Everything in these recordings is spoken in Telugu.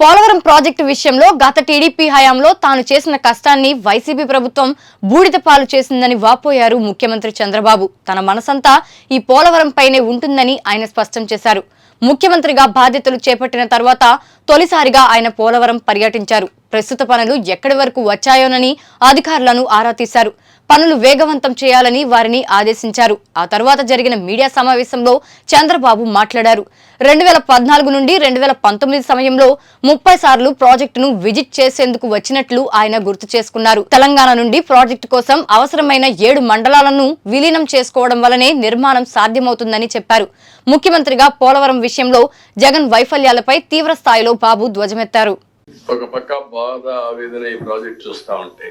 పోలవరం ప్రాజెక్టు విషయంలో గత టీడీపీ హయాంలో తాను చేసిన కష్టాన్ని వైసీపీ ప్రభుత్వం బూడిద పాలు చేసిందని వాపోయారు ముఖ్యమంత్రి చంద్రబాబు. తన మనసంతా ఈ పోలవరంపైనే ఉంటుందని ఆయన స్పష్టం చేశారు. ముఖ్యమంత్రిగా బాధ్యతలు చేపట్టిన తర్వాత తొలిసారిగా ఆయన పోలవరం పర్యటించారు. ప్రస్తుత పనులు ఎక్కడి వరకు వచ్చాయోనని అధికారులను ఆరా తీశారు. పనులు వేగవంతం చేయాలని వారిని ఆదేశించారు. ఆ తర్వాత జరిగిన మీడియా సమావేశంలో చంద్రబాబు మాట్లాడారు. రెండు వేల పద్నాలుగు నుండి రెండు వేల పంతొమ్మిది సమయంలో ముప్పై సార్లు ప్రాజెక్టును విజిట్ చేసేందుకు వచ్చినట్లు ఆయన గుర్తు చేసుకున్నారు. తెలంగాణ నుండి ప్రాజెక్టు కోసం అవసరమైన ఏడు మండలాలను విలీనం చేసుకోవడం వల్లనే నిర్మాణం సాధ్యమవుతుందని చెప్పారు. ముఖ్యమంత్రిగా పోలవరం విషయంలో జగన్ వైఫల్యాలపై తీవ్ర స్థాయిలో బాబు ధ్వజమెత్తారు. ఒక పక్క బాధ ఆవేదన ఈ ప్రాజెక్ట్ చూస్తా ఉంటే.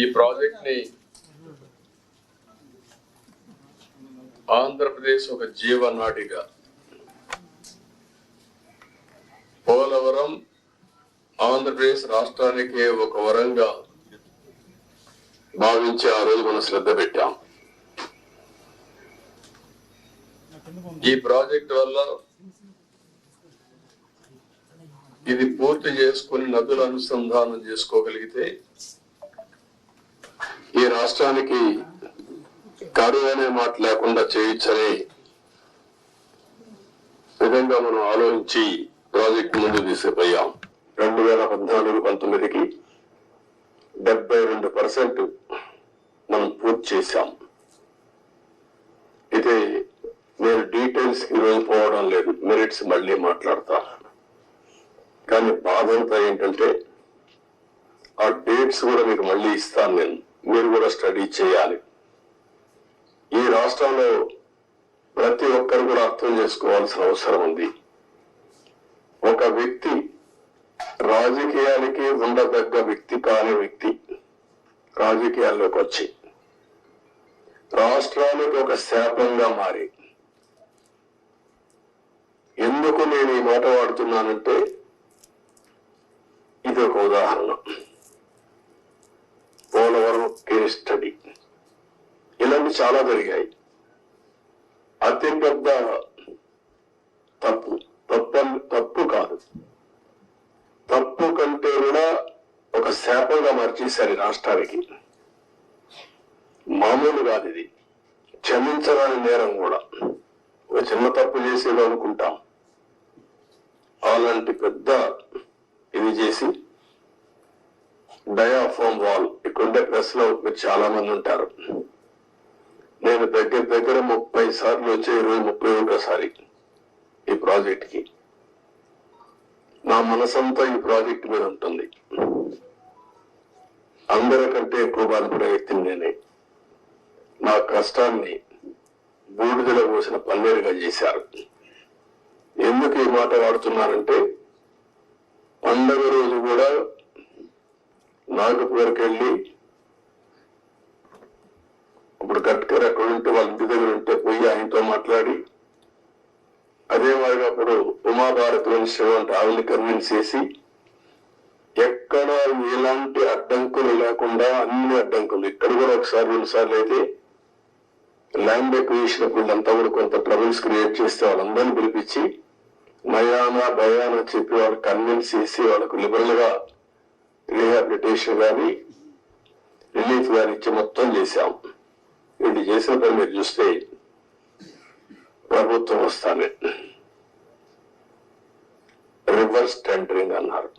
ఈ ప్రాజెక్ట్ని ఆంధ్రప్రదేశ్ ఒక జీవనాడిగా పోలవరం ఆంధ్రప్రదేశ్ రాష్ట్రానికి ఒక వరంగా భావించి ఆ రోజు మనం శ్రద్ధ పెట్టాం. ఈ ప్రాజెక్ట్ వల్ల ఇది పూర్తి చేసుకుని నదుల అనుసంధానం చేసుకోగలిగితే ఈ రాష్ట్రానికి కరువు అనే మాట లేకుండా చేయించని విధంగా మనం ఆలోచించి ప్రాజెక్ట్ ముందు తీసుకుపోయాం. రెండు వేల పద్నాలుగు పంతొమ్మిదికి డెబ్బై రెండు పర్సెంట్ మనం పూర్తి చేశాం అయితే నేను డీటెయిల్స్ ఈరోజు పోవడం లేదు. మెరిట్స్ మళ్ళీ మాట్లాడతా. కానీ బాధ అంతా ఏంటంటే ఆ డేట్స్ కూడా మీకు మళ్ళీ ఇస్తాను నేను. మీరు కూడా స్టడీ చేయాలి. ఈ రాష్ట్రంలో ప్రతి ఒక్కరు కూడా అర్థం చేసుకోవాల్సిన అవసరం ఉంది. ఒక వ్యక్తి రాజకీయాలకి ఉండదగ్గ వ్యక్తి కాని వ్యక్తి రాజకీయాల్లోకి వచ్చి రాష్ట్రానికి ఒక శాపంగా మారి ఎందుకు నేను ఈ మాట వాడుతున్నానంటే ఇది ఒక ఉదాహరణ. Polavaram case study. ఇలాంటి చాలా జరిగాయి. అతి పెద్ద తప్పు తప్పు తప్పు కాదు. తప్పు కంటే కూడా ఒక శాపంగా మార్చేశారు రాష్ట్రానికి. మామూలు కాదు ఇది. క్షమించరాని నేరం కూడా. ఒక చిన్న తప్పు చేసేది అనుకుంటాం. అలాంటి పెద్ద ఇది చేసి డయాఫామ్ వాల్. ఇక్కడుండే ప్రెస్లో మీరు చాలా మంది ఉంటారు. నేను దగ్గర దగ్గర ముప్పై సార్లు వచ్చే ఇరవై ముప్పై ఒకసారి ఈ ప్రాజెక్ట్కి. నా మనసంతా ఈ ప్రాజెక్ట్ మీద ఉంటుంది. అందరికంటే ఎక్కువ బాధపడే వ్యక్తిని నేనే. నా కష్టాన్ని బూడిదలో పోసిన పన్నీరుగా చేశారు. ఎందుకు ఈ మాట వాడుతున్నానంటే పండగ రోజు కూడా నాగపూర్కి వెళ్ళి ఇప్పుడు గట్కర్ అక్కడ ఉంటే వాళ్ళ ఇంటి దగ్గర ఉంటే పోయి ఆయనతో మాట్లాడి అదే మాదిరిగా అప్పుడు ఉమాభారతి వంశం అంటే ఆవిడని కన్విన్స్ చేసి ఎక్కడ ఎలాంటి అడ్డంకులు లేకుండా అన్ని అడ్డంకులు ఇక్కడ కూడా ఒకసారి రెండుసార్లు అయితే ల్యాండ్ ఎక్విజిషన్ అంతా కూడా కొంత ట్రబుల్స్ క్రియేట్ చేస్తే వాళ్ళందరినీ పిలిపించి నయానా భయానా చెప్పి వాళ్ళు కన్విన్స్ చేసి వాళ్ళకు లిబరల్గా రీహాబిలిటేషన్ కానీ రిలీఫ్ కానీ ఇచ్చి మొత్తం చేశాం. వీళ్ళు చేసిన పని మీరు చూస్తే ప్రభుత్వం వస్తానే రివర్స్ టెండరింగ్ అన్నారు.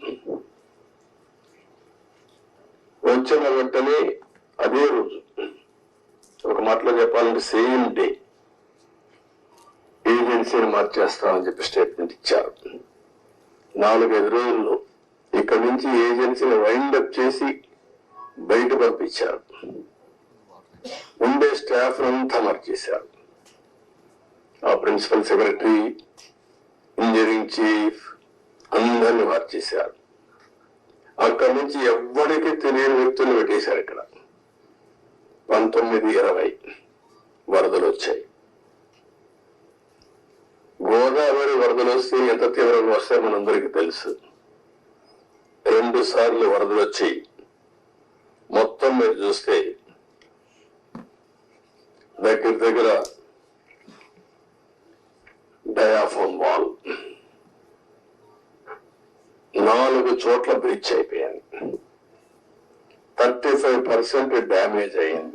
వచ్చిన వెంటనే అదే రోజు ఒక మాటలో చెప్పాలంటే సేమ్ డే కరెన్సీని మార్చేస్తామని చెప్పి స్టేట్మెంట్ ఇచ్చారు. నాలుగైదు రోజుల్లో ఇక్కడ నుంచి ఏజెన్సీని వైండ్ అప్ చేసి బయట పంపించారు. ఉండే స్టాఫ్ అంతా మార్చేశారు. ఆ ప్రిన్సిపల్ సెక్రటరీ ఇంజనీరింగ్ చీఫ్ అందరిని మార్చేశారు. అక్కడి నుంచి ఎవ్వరికి తెలియని వ్యక్తులు పెట్టేశారు ఇక్కడ. పంతొమ్మిది ఇరవై వరదలు వచ్చాయి. గోదావరి వరదలు వస్తే ఎంత తీవ్రంగా వస్తాయి మనందరికీ తెలుసు. రెండు సార్లు వరదలు వచ్చి మొత్తం మీరు చూస్తే దగ్గర దగ్గర డయాఫోన్ వాల్. నాలుగు చోట్ల బ్రిడ్జ్ అయిపోయాయి. థర్టీ ఫైవ్ పర్సెంట్ డ్యామేజ్ అయింది.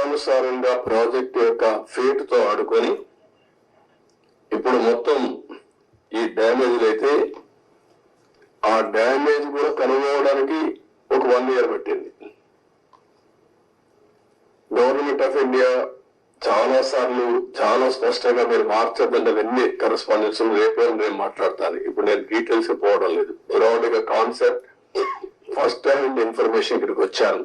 ఇష్టానుసారంగా ప్రాజెక్ట్ యొక్క ఫేట్తో ఆడుకొని ఇప్పుడు మొత్తం ఈ డ్యామేజ్ అయితే ఆ డ్యామేజ్ కూడా కనుగొనడానికి ఒక వన్ ఇయర్ పట్టింది. గవర్నమెంట్ ఆఫ్ ఇండియా చాలా సార్లు చాలా స్పష్టంగా మీరు మార్చద్దంటే అవన్నీ కరెస్పాండెన్స్ రేపే నేను మాట్లాడతాను. ఇప్పుడు నేను డీటెయిల్స్ పోవడం లేదు. బ్రాడ్గా కాన్సెప్ట్ ఫస్ట్ హ్యాండ్ ఇన్ఫర్మేషన్ ఇక్కడికి వచ్చాను.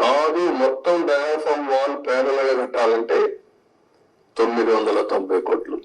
కాదు మొత్తం డయాఫామ్ వాల్ ప్యారల్ కట్టాలంటే తొమ్మిది వందల తొంభై కోట్లు.